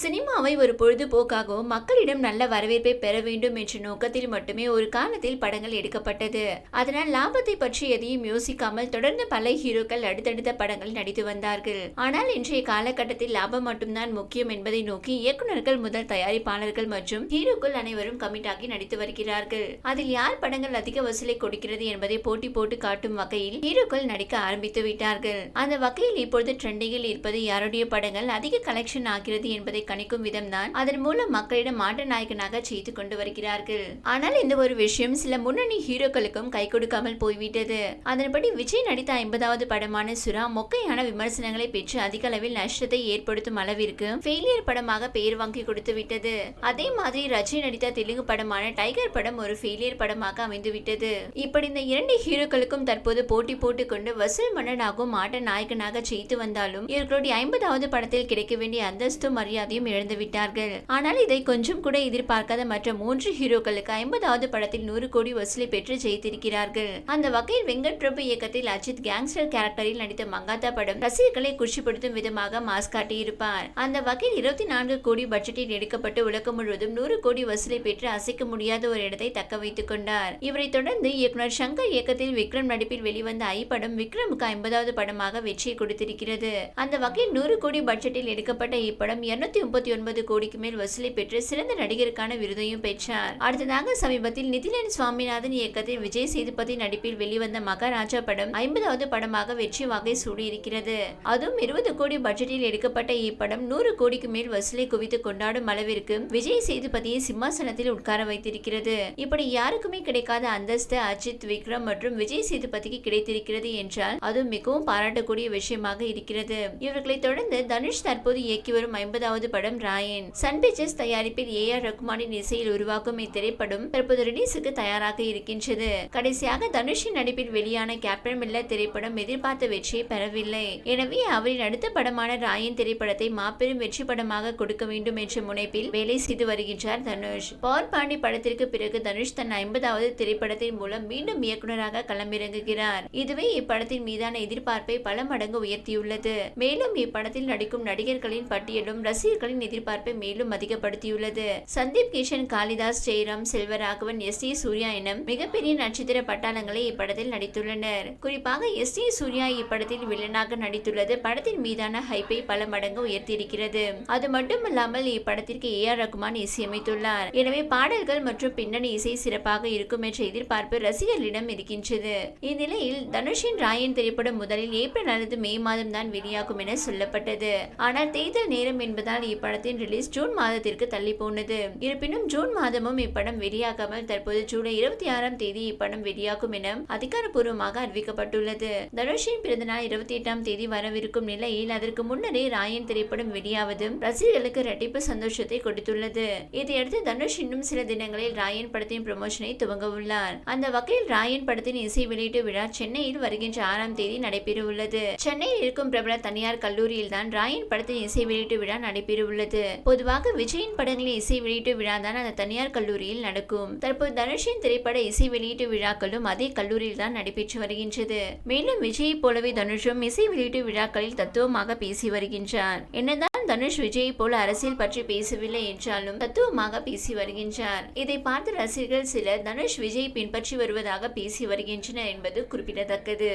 சினிமாவை ஒரு பொழுதுபோக்காகவும் மக்களிடம் நல்ல வரவேற்பை பெற வேண்டும் என்ற நோக்கத்தில் மட்டுமே ஒரு காலத்தில் படங்கள் எடுக்கப்பட்டது. அதனால் லாபத்தை பற்றி எதையும் யோசிக்காமல் தொடர்ந்து பல ஹீரோக்கள் அடுத்தடுத்த படங்கள் நடித்து வந்தார்கள். ஆனால் இன்றைய காலகட்டத்தில் லாபம் மட்டும்தான் முக்கியம் என்பதை நோக்கி இயக்குநர்கள் முதல் தயாரிப்பாளர்கள் மற்றும் ஹீரோக்கள் அனைவரும் கமிட் ஆகி நடித்து வருகிறார்கள். அதில் யார் படங்கள் அதிக வசூலை கொடுக்கிறது என்பதை போட்டி போட்டு காட்டும் வகையில் ஹீரோக்கள் நடிக்க ஆரம்பித்து விட்டார்கள். அந்த வகையில் இப்பொழுது ட்ரெண்டிங்கில் இருப்பது யாருடைய படங்கள் அதிக கலெக்ஷன் ஆகிறது என்பதை கணிக்கும் விதம்தான் அதன் மூலம் மக்களிடம் மாற்ற நாயகனாக செய்து கொண்டு வருகிறார்கள். ஆனால் இந்த ஒரு விஷயம் சில முன்னணி ஹீரோக்களுக்கும் கை கொடுக்காமல் போய்விட்டது. அதன்படி விஜய் நடித்த ஐம்பதாவது படமான சுறா மொக்கையான விமர்சனங்களை பெற்று அதிக அளவில் நஷ்டத்தை ஏற்படுத்தும் அளவிற்கு ஃபெயிலியர் படமாக பெயர் வாங்கி கொடுத்து விட்டது. அதே மாதிரி ரஜினி நடித்த தெலுங்கு படமான டைகர் படம் ஒரு ஃபெயிலியர் படமாக அமைந்து விட்டது இப்படி இந்த இரண்டு ஹீரோக்களுக்கும் தற்போது போட்டி போட்டு கொண்டு வசூல் மன்னனாகவும் ஆட்ட நாயகனாக செய்து வந்தாலும் இவர்களுடைய ஐம்பதாவது படத்தில் கிடைக்க வேண்டிய அந்தஸ்து மரியாதை இழந்து விட்டார்கள். ஆனால் இதை கொஞ்சம் கூட எதிர்பார்க்காத மற்ற மூன்று ஹீரோக்களுக்கு ஐம்பதாவது படத்தில் நூறு கோடி வசூலை பெற்று ஜெயித்திருக்கிறார்கள். அந்த வகையில் வெங்கட் பிரபு இயக்கத்தில் அஜித் கேங்ஸ்டர் கேரக்டரில் நடித்த மங்காத்தா படம் ரசிகர்களை குஷிப்படுத்தும் விதமாக மாஸ் காட்டியிருப்பார். அந்த வகையில் இருபத்தி நான்கு கோடி பட்ஜெட்டில் எடுக்கப்பட்டு உலகம் முழுவதும் நூறு கோடி வசூலை பெற்று அசைக்க முடியாத ஒரு இடத்தை தக்க வைத்துக் கொண்டார். இவரை தொடர்ந்து இயக்குனர் சங்கர் இயக்கத்தில் விக்ரம் நடிப்பில் வெளிவந்த ஐ படம் விக்ரமுக்கு ஐம்பதாவது படமாக வெற்றியை கொடுத்திருக்கிறது. அந்த வகையில் நூறு கோடி பட்ஜெட்டில் எடுக்கப்பட்ட இப்படம் இருநூத்தி முப்பத்தி ஒன்பது கோடிக்கு மேல் வசூலை பெற்று சிறந்த நடிகருக்கான விருதையும் பெற்றார். அடுத்ததாக சமீபத்தில் நிதிலன் சுவாமிநாதன் இயக்கத்தில் விஜய் சேதுபதி நடிப்பில் வெளிவந்த மகாராஜா படம் ஐம்பதாவது படமாக வெற்றி வாகை சூடியிருக்கிறது. அதுவும் இருபது கோடி பட்ஜெட்டில் எடுக்கப்பட்ட இப்படம் நூறு கோடிக்கு மேல் வசூலை குவித்து கொண்டாடும் அளவிற்கு விஜய் சேதுபதியை சிம்மாசனத்தில் உட்கார வைத்திருக்கிறது. இப்படி யாருக்குமே கிடைக்காத அந்தஸ்து அஜித் விக்ரம் மற்றும் விஜய் சேதுபதிக்கு கிடைத்திருக்கிறது என்றால் அது மிகவும் பாராட்டக்கூடிய விஷயமாக இருக்கிறது. இவர்களை தொடர்ந்து தனுஷ் தற்போது இயக்கி வரும் ஐம்பதாவது படம் ராயன். சன் பிக்சர்ஸ் தயாரிப்பில் ஏ ஆர் ரகுமானின் இசையில் உருவாக்கும் இத்திரைப்படம் தற்போது ரிலீஸுக்கு தயாராக இருக்கின்றது. கடைசியாக தனுஷின் நடிப்பில் வெளியான கேப்டன் மில்லர் திரைப்படம் எதிர்பார்த்த வெற்றியை பெறவில்லை. எனவே அவரின் அடுத்த படமான ராயன் திரைப்படத்தை மாபெரும் வெற்றி படமாக கொடுக்க வேண்டும் என்ற முனைப்பில் வேலை செய்து வருகின்றார் தனுஷ். பவர் பாண்டி படத்திற்கு பிறகு தனுஷ் தன் ஐம்பதாவது திரைப்படத்தின் மூலம் மீண்டும் இயக்குனராக களமிறங்குகிறார். இதுவே இப்படத்தின் மீதான எதிர்பார்ப்பை பல மடங்கு உயர்த்தியுள்ளது. மேலும் இப்படத்தில் நடிக்கும் நடிகர்களின் பட்டியலும் ரசிகர்களின் எதிர்பார்ப்பை மேலும் அதிகப்படுத்தியுள்ளது. சந்தீப் கிஷன் காளிதாஸ் ஜெயராம் செல்வராகவன் எஸ் ஏ சூர்யா என மிகப்பெரிய நட்சத்திர பட்டாளங்களை இப்படத்தில் நடித்துள்ளனர். குறிப்பாக எஸ் ஏ சூர்யா இப்படத்தில் வில்லனாக நடித்துள்ளது. படத்தின் மீதான ஹைப்பை பல மடங்கு உயர்த்தியிருக்கிறது. அது மட்டுமல்லாமல் இப்படத்திற்கு ஏ ஆர் ரகுமான் இசையமைத்துள்ளார். எனவே பாடல்கள் மற்றும் பின்னணி இசை சிறப்பாக இருக்கும் என்ற எதிர்பார்ப்பு ரசிகர்களிடம் இருக்கின்றது. இந்நிலையில் தனுஷின் ராயன் திரைப்படம் முதலில் ஏப்ரல் அல்லது மே மாதம் தான் வெளியாகும் என சொல்லப்பட்டது. ஆனால் தேர்தல் நேரம் என்பதால் இப்படத்தின் ரிலீஸ் ஜூன் மாதத்திற்கு தள்ளி போனது இருப்பினும் ஜூன் மாதமும் இப்படம் வெளியாகாமல் தற்போது ஜூலை இருபத்தி ஆறாம் தேதி இப்படம் வெளியாகும் என அதிகாரப்பூர்வமாக அறிவிக்கப்பட்டுள்ளது. தனுஷின் பிறந்தநாள் இருபத்தி எட்டாம் தேதி வரவிருக்கும் நிலையில் அதற்கு முன்னரே ராயன் திரைப்படம் வெளியாவதும் ரசிகர்களுக்கு இரட்டிப்பு சந்தோஷத்தை கொடுத்துள்ளது. இதையடுத்து தனுஷ் இன்னும் சில தினங்களில் ராயன் படத்தின் ப்ரமோஷனை துவங்க உள்ளார். அந்த வகையில் ராயன் படத்தின் இசை வெளியீட்டு விழா சென்னையில் வருகின்ற ஆறாம் தேதி நடைபெற உள்ளது சென்னையில் இருக்கும் பிரபல தனியார் கல்லூரியில் தான் ராயன் படத்தின் இசை வெளியீட்டு விழா நடைபெற உள்ளது பொதுவாக விஜயின் படங்களின் இசை வெளியீட்டு விழா தான் அந்த தனியார் கல்லூரியில் நடக்கும். தற்போது தனுஷின் திரைப்பட இசை வெளியீட்டு விழாக்களும் அதே கல்லூரியில் தான் நடைபெற்று வருகின்றது. மேலும் விஜயை போலவே தனுஷும் இசை வெளியீட்டு விழாக்களில் தத்துவமாக பேசி வருகின்றார். என்னதான் தனுஷ் விஜய் போல அரசியல் பற்றி பேசவில்லை என்றாலும் தத்துவமாக பேசி வருகின்றார். இதை பார்த்து ரசிகர்கள் சிலர் தனுஷ் விஜய் பின்பற்றி வருவதாக பேசி வருகின்றனர் என்பது குறிப்பிடத்தக்கது.